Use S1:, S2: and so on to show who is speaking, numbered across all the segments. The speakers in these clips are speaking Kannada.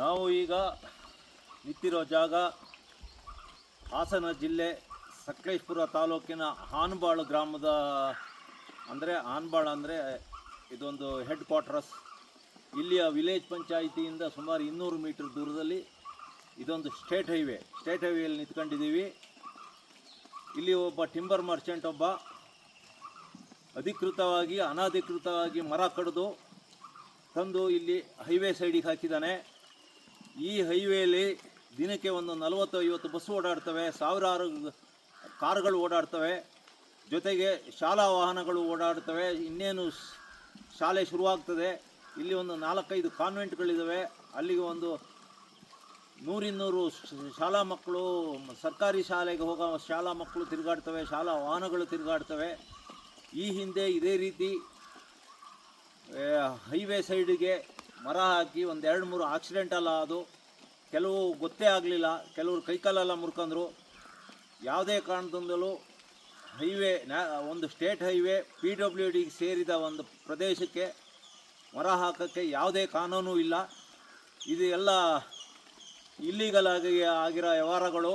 S1: ನಾವು ಈಗ ನಿಂತಿರೋ ಜಾಗ ಹಾಸನ ಜಿಲ್ಲೆ ಸಕಲೇಶ್ಪುರ ತಾಲೂಕಿನ ಹಾನ್ಬಾಳು ಗ್ರಾಮದ, ಅಂದರೆ ಹಾನ್ಬಾಳು ಅಂದರೆ ಇದೊಂದು ಹೆಡ್ ಕ್ವಾರ್ಟರ್ಸ್ ಇಲ್ಲಿಯ ವಿಲೇಜ್ ಪಂಚಾಯಿತಿಯಿಂದ ಸುಮಾರು ಇನ್ನೂರು ಮೀಟರ್ ದೂರದಲ್ಲಿ ಇದೊಂದು ಸ್ಟೇಟ್ ಹೈವೇ ಸ್ಟೇಟ್ ಹೈವೇಯಲ್ಲಿ ನಿಂತ್ಕೊಂಡಿದ್ದೀವಿ. ಇಲ್ಲಿ ಒಬ್ಬ ಟಿಂಬರ್ ಮರ್ಚೆಂಟ್ ಒಬ್ಬ ಅಧಿಕೃತವಾಗಿ, ಅನಧಿಕೃತವಾಗಿ ಮರ ಕಡಿದು ತಂದು ಇಲ್ಲಿ ಹೈವೇ ಸೈಡಿಗೆ ಹಾಕಿದ್ದಾನೆ. ಈ ಹೈವೇಲಿ ದಿನಕ್ಕೆ ಒಂದು ನಲವತ್ತು, ಐವತ್ತು ಬಸ್ ಓಡಾಡ್ತವೆ, ಸಾವಿರಾರು ಕಾರುಗಳು ಓಡಾಡ್ತವೆ. ಜೊತೆಗೆ ಶಾಲಾ ವಾಹನಗಳು ಓಡಾಡ್ತವೆ. ಇನ್ನೇನು ಶಾಲೆ ಶುರುವಾಗ್ತದೆ. ಇಲ್ಲಿ ಒಂದು ನಾಲ್ಕೈದು ಕಾನ್ವೆಂಟ್ಗಳಿದ್ದಾವೆ ಅಲ್ಲಿಗೆ ಒಂದು ನೂರಿನ್ನೂರು ಶಾಲಾ ಮಕ್ಕಳು ಸರ್ಕಾರಿ ಶಾಲೆಗೆ ಹೋಗೋ ಶಾಲಾ ಮಕ್ಕಳು ತಿರುಗಾಡ್ತವೆ, ಶಾಲಾ ವಾಹನಗಳು ತಿರುಗಾಡ್ತವೆ. ಈ ಹಿಂದೆ ಇದೇ ರೀತಿ ಹೈವೇ ಸೈಡಿಗೆ ಮರ ಹಾಕಿ ಒಂದು ಎರಡು ಮೂರು ಆಕ್ಸಿಡೆಂಟ್ ಅಲ್ಲ ಅದು. ಕೆಲವು ಗೊತ್ತೇ ಆಗಲಿಲ್ಲ. ಕೆಲವರು ಕೈಕಾಲೆಲ್ಲ ಮುರ್ಕೊಂಡ್ರು ಯಾವುದೇ ಕಾರಣದಿಂದಲೂ ಹೈವೇ ಒಂದು ಸ್ಟೇಟ್ ಹೈವೇ ಪಿ ಡಬ್ಲ್ಯೂ ಡಿಗೆ ಸೇರಿದ ಒಂದು ಪ್ರದೇಶಕ್ಕೆ ಮರ ಹಾಕೋಕ್ಕೆ ಯಾವುದೇ ಕಾನೂನು ಇಲ್ಲ. ಇದು ಎಲ್ಲ ಇಲ್ಲೀಗಲ್ ಆಗಿ, ಆಗಿರೋ ವ್ಯವಹಾರಗಳು.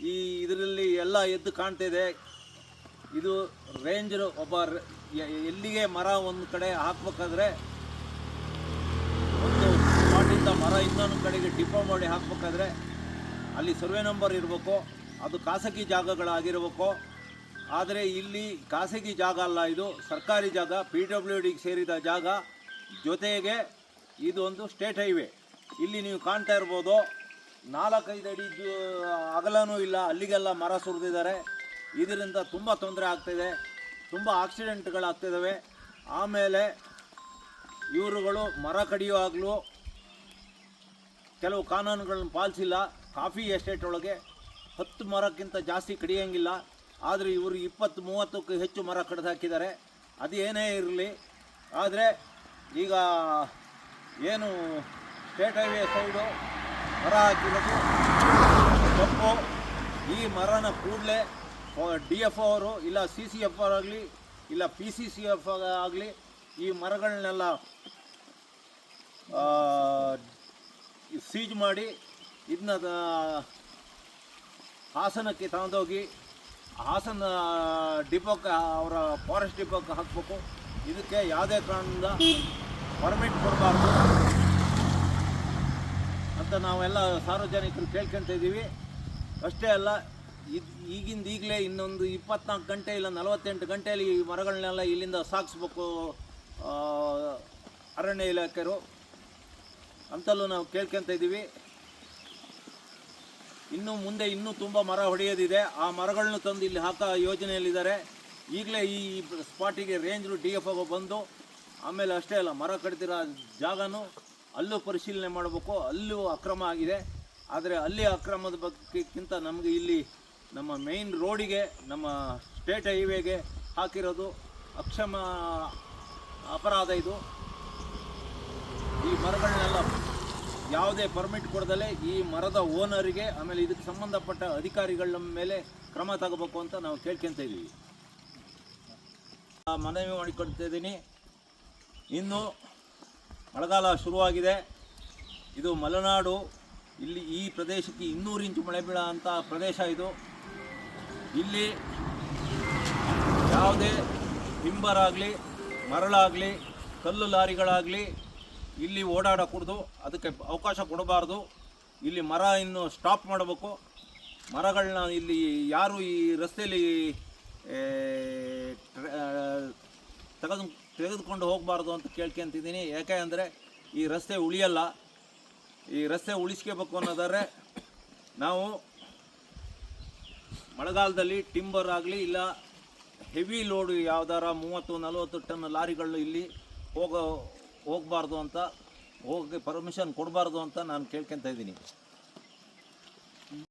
S1: ಈ ಇದರಲ್ಲಿ ಎಲ್ಲ ಎದ್ದು ಕಾಣ್ತಿದೆ. ಇದು ರೇಂಜರು ಒಬ್ಬ ಎಲ್ಲಿಗೆ ಮರ ಒಂದು ಕಡೆ ಹಾಕ್ಬೇಕಾದ್ರೆ ಸ್ಪಾಟಿಂದ ಮರ ಇನ್ನೊಂದು ಕಡೆಗೆ ಡಿಪೋ ಮಾಡಿ ಹಾಕ್ಬೇಕಾದ್ರೆ ಅಲ್ಲಿ ಸರ್ವೆ ನಂಬರ್ ಇರಬೇಕು, ಅದು ಖಾಸಗಿ ಜಾಗಗಳಾಗಿರಬೇಕು. ಆದರೆ ಇಲ್ಲಿ ಖಾಸಗಿ ಜಾಗ ಅಲ್ಲ ಇದು, ಸರ್ಕಾರಿ ಜಾಗ ಪಿ ಡಬ್ಲ್ಯೂ ಡಿಗೆ ಸೇರಿದ ಜಾಗ. ಜೊತೆಗೆ ಇದು ಒಂದು ಸ್ಟೇಟ್ ಹೈವೇ. ಇಲ್ಲಿ ನೀವು ಕಾಣ್ತಾ ಇರ್ಬೋದು, ನಾಲ್ಕೈದು ಅಡಿ ಅಗಲನೂ ಇಲ್ಲ, ಅಲ್ಲಿಗೆಲ್ಲ ಮರ ಸುರಿದಿದ್ದಾರೆ. ಇದರಿಂದ ತುಂಬ ತೊಂದರೆ ಆಗ್ತಿದೆ, ತುಂಬ ಆಕ್ಸಿಡೆಂಟ್ಗಳಾಗ್ತಿದ್ದಾವೆ ಆಮೇಲೆ ಇವರುಗಳು ಮರ ಕಡಿಯುವಾಗಲೂ ಕೆಲವು ಕಾನೂನುಗಳನ್ನು ಪಾಲಿಸಿಲ್ಲ ಕಾಫಿ ಎಸ್ಟೇಟ್ ಒಳಗೆ ಹತ್ತು ಮರಕ್ಕಿಂತ ಜಾಸ್ತಿ ಕಡಿಯೋಂಗಿಲ್ಲ. ಆದರೆ ಇವರು ಇಪ್ಪತ್ತು, ಮೂವತ್ತಕ್ಕೂ ಹೆಚ್ಚು ಮರ ಕಡ್ದು ಹಾಕಿದ್ದಾರೆ. ಅದು ಏನೇ ಇರಲಿ. ಆದರೆ ಈಗ ಏನು ಸ್ಟೇಟ್ ಹೈವೇ ಸೈಡು ಮರ ಹಾಕಿರೋದು ತಪ್ಪು. ಈ ಮರನ ಕೂಡಲೇ ಡಿ ಎಫ್ ಅವರು ಇಲ್ಲ ಸಿ ಸಿ ಎಫ್ ಆಗಲಿ ಇಲ್ಲ ಪಿ ಸಿ ಸಿ ಎಫ್ ಆಗಲಿ ಈ ಮರಗಳನ್ನೆಲ್ಲ ಸೀಜ್ ಮಾಡಿ ಇದನ್ನ ಹಾಸನಕ್ಕೆ ತಗೊಂಡೋಗಿ ಹಾಸನ ಡಿಪೋಕ್ಕೆ ಅವರ ಫಾರೆಸ್ಟ್ ಡಿಪೋಕ್ಕೆ ಹಾಕಬೇಕು. ಇದಕ್ಕೆ ಯಾವುದೇ ಕಾರಣದಿಂದ ಪರ್ಮಿಟ್ ಕೊಡಬಾರ್ದು ಅಂತ ನಾವೆಲ್ಲ ಸಾರ್ವಜನಿಕರು ಕೇಳ್ಕೊಂತ ಇದ್ದೀವಿ. ಅಷ್ಟೇ ಅಲ್ಲ, ಇದು ಈಗಿಂದ ಈಗಲೇ ಇನ್ನೊಂದು ಇಪ್ಪತ್ನಾಲ್ಕು ಗಂಟೆ ಇಲ್ಲ ನಲವತ್ತೆಂಟು ಗಂಟೆಯಲ್ಲಿ ಈ ಮರಗಳನ್ನೆಲ್ಲ ಇಲ್ಲಿಂದ ಸಾಗಿಸ್ಬೇಕು ಅರಣ್ಯ ಇಲಾಖೆಯರು. ಅಂತಲೂ ನಾವು ಕೇಳ್ಕೊಂತ ಇದ್ದೀವಿ. ಇನ್ನು ಮುಂದೆ ಇನ್ನೂ ತುಂಬ ಮರ ಹೊಡೆಯೋದಿದೆ. ಆ ಮರಗಳನ್ನು ತಂದು ಇಲ್ಲಿ ಹಾಕೋ ಯೋಜನೆಯಲ್ಲಿದ್ದಾರೆ. ಈಗಲೇ ಈ ಸ್ಪಾಟಿಗೆ ರೇಂಜ್ರು ಡಿ ಎಫ್ ಆಗೋ ಬಂದು, ಆಮೇಲೆ ಅಷ್ಟೇ ಅಲ್ಲ, ಮರ ಕಡ್ತಿರೋ ಜಾಗನೂ ಅಲ್ಲೂ ಪರಿಶೀಲನೆ ಮಾಡಬೇಕು. ಅಲ್ಲೂ ಅಕ್ರಮ ಆಗಿದೆ. ಆದರೆ ಅಲ್ಲಿ ಅಕ್ರಮದ ಬಗ್ಗೆಕ್ಕಿಂತ ನಮಗೆ ಇಲ್ಲಿ ನಮ್ಮ ಮೇಯ್ನ್ ರೋಡಿಗೆ ನಮ್ಮ ಸ್ಟೇಟ್ ಹೈವೇಗೆ ಹಾಕಿರೋದು ಅಕ್ಷಮ ಅಪರಾಧ ಇದು. ಈ ಮರಗಳನ್ನೆಲ್ಲ ಯಾವುದೇ ಪರ್ಮಿಟ್ ಕೊಡದಲೆ ಈ ಮರದ ಓನರಿಗೆ ಆಮೇಲೆ ಇದಕ್ಕೆ ಸಂಬಂಧಪಟ್ಟ ಅಧಿಕಾರಿಗಳ ಮೇಲೆ ಕ್ರಮ ತಗೋಬೇಕು ಅಂತ ನಾವು ಕೇಳ್ಕೊಂತ ಇದ್ದೀವಿ. ಮನವಿ ಮಾಡಿಕೊಡ್ತಾ ಇದ್ದೀನಿ. ಇನ್ನು ಮಳೆಗಾಲ ಶುರುವಾಗಿದೆ. ಇದು ಮಲೆನಾಡು, ಇಲ್ಲಿ ಈ ಪ್ರದೇಶಕ್ಕೆ ಇನ್ನೂರು ಇಂಚು ಮಳೆ ಬೀಳೋ ಅಂಥ ಪ್ರದೇಶ ಇದು. ಇಲ್ಲಿ ಯಾವುದೇ ಟಿಂಬರ್ ಆಗಲಿ, ಮರಳಾಗಲಿ, ಕಲ್ಲು ಲಾರಿಗಳಾಗಲಿ ಇಲ್ಲಿ ಓಡಾಡಕೂಡ್ದು, ಅದಕ್ಕೆ ಅವಕಾಶ ಕೊಡಬಾರ್ದು. ಇಲ್ಲಿ ಮರ ಇನ್ನು ಸ್ಟಾಪ್ ಮಾಡಬೇಕು. ಮರಗಳನ್ನ ಇಲ್ಲಿ ಯಾರು ಈ ರಸ್ತೆಯಲ್ಲಿ ತೆಗೆದು, ತೆಗೆದುಕೊಂಡು ಹೋಗಬಾರ್ದು ಅಂತ ಕೇಳ್ಕೊಂತಿದ್ದೀನಿ. ಯಾಕೆ ಅಂದರೆ ಈ ರಸ್ತೆ ಉಳಿಯಲ್ಲ. ಈ ರಸ್ತೆ ಉಳಿಸ್ಕೋಬೇಕು ಅನ್ನೋದಾದರೆ ನಾವು ಮಳೆಗಾಲದಲ್ಲಿ ಟಿಂಬರ್ ಆಗಲಿ ಇಲ್ಲ ಹೆವಿ ಲೋಡು ಯಾವ್ದಾರ ಮೂವತ್ತು ನಲವತ್ತು ಟನ್ ಲಾರಿಗಳು ಇಲ್ಲಿ ಹೋಗೋ ಹೋಗಬಾರ್ದು ಅಂತ ಹೋಗಿ ಪರ್ಮಿಷನ್ ಕೊಡಬಾರ್ದು ಅಂತ ನಾನು ಕೇಳ್ಕೊತ ಇದ್ದೀನಿ.